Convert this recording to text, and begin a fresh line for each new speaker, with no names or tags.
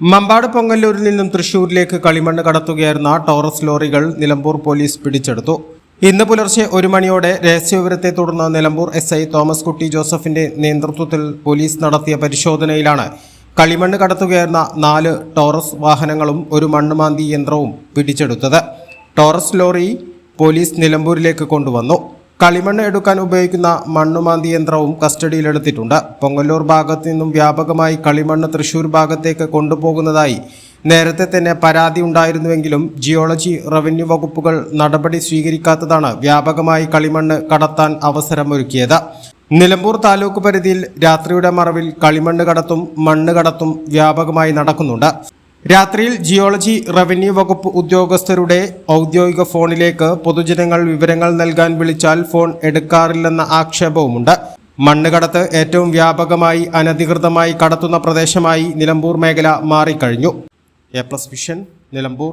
മമ്പാട് പൊങ്ങല്ലൂരിൽ നിന്നും തൃശൂരിലേക്ക് കളിമണ്ണ് കടത്തുകയായിരുന്ന ടോറസ് ലോറികൾ നിലമ്പൂർ പോലീസ് പിടിച്ചെടുത്തു. ഇന്ന് പുലർച്ചെ ഒരു മണിയോടെ രഹസ്യവിവരത്തെ തുടർന്ന് നിലമ്പൂർ എസ് ഐ തോമസ് കുട്ടി ജോസഫിന്റെ നേതൃത്വത്തിൽ പോലീസ് നടത്തിയ പരിശോധനയിലാണ് കളിമണ്ണ് കടത്തുകയായിരുന്ന നാല് ടോറസ് വാഹനങ്ങളും ഒരു മണ്ണുമാന്തി യന്ത്രവും പിടിച്ചെടുത്തത്. ടോറസ് ലോറി പോലീസ് നിലമ്പൂരിലേക്ക് കൊണ്ടുവന്നു. കളിമണ്ണ് എടുക്കാൻ ഉപയോഗിക്കുന്ന മണ്ണുമാന്തി യന്ത്രവും കസ്റ്റഡിയിലെടുത്തിട്ടുണ്ട്. പൊങ്ങല്ലൂർ ഭാഗത്ത് നിന്നും വ്യാപകമായി കളിമണ്ണ് തൃശൂർ ഭാഗത്തേക്ക് കൊണ്ടുപോകുന്നതായി നേരത്തെ തന്നെ പരാതി ഉണ്ടായിരുന്നുവെങ്കിലും ജിയോളജി റവന്യൂ വകുപ്പുകൾ നടപടി സ്വീകരിക്കാത്തതാണ് വ്യാപകമായി കളിമണ്ണ് കടത്താൻ അവസരമൊരുക്കിയത്. നിലമ്പൂർ താലൂക്ക് പരിധിയിൽ രാത്രിയുടെ മറവിൽ കളിമണ്ണ് കടത്തും മണ്ണ് കടത്തും വ്യാപകമായി നടക്കുന്നുണ്ട്. രാത്രിയിൽ ജിയോളജി റവന്യൂ വകുപ്പ് ഉദ്യോഗസ്ഥരുടെ ഔദ്യോഗിക ഫോണിലേക്ക് പൊതുജനങ്ങൾ വിവരങ്ങൾ നൽകാൻ വിളിച്ചാൽ ഫോൺ എടുക്കാറില്ലെന്ന ആക്ഷേപവുമുണ്ട്. മണ്ണുകടത്ത് ഏറ്റവും വ്യാപകമായി അനധികൃതമായി കടത്തുന്ന പ്രദേശമായി നിലമ്പൂർ മേഖല മാറിക്കഴിഞ്ഞു. A plus vision Nilambur.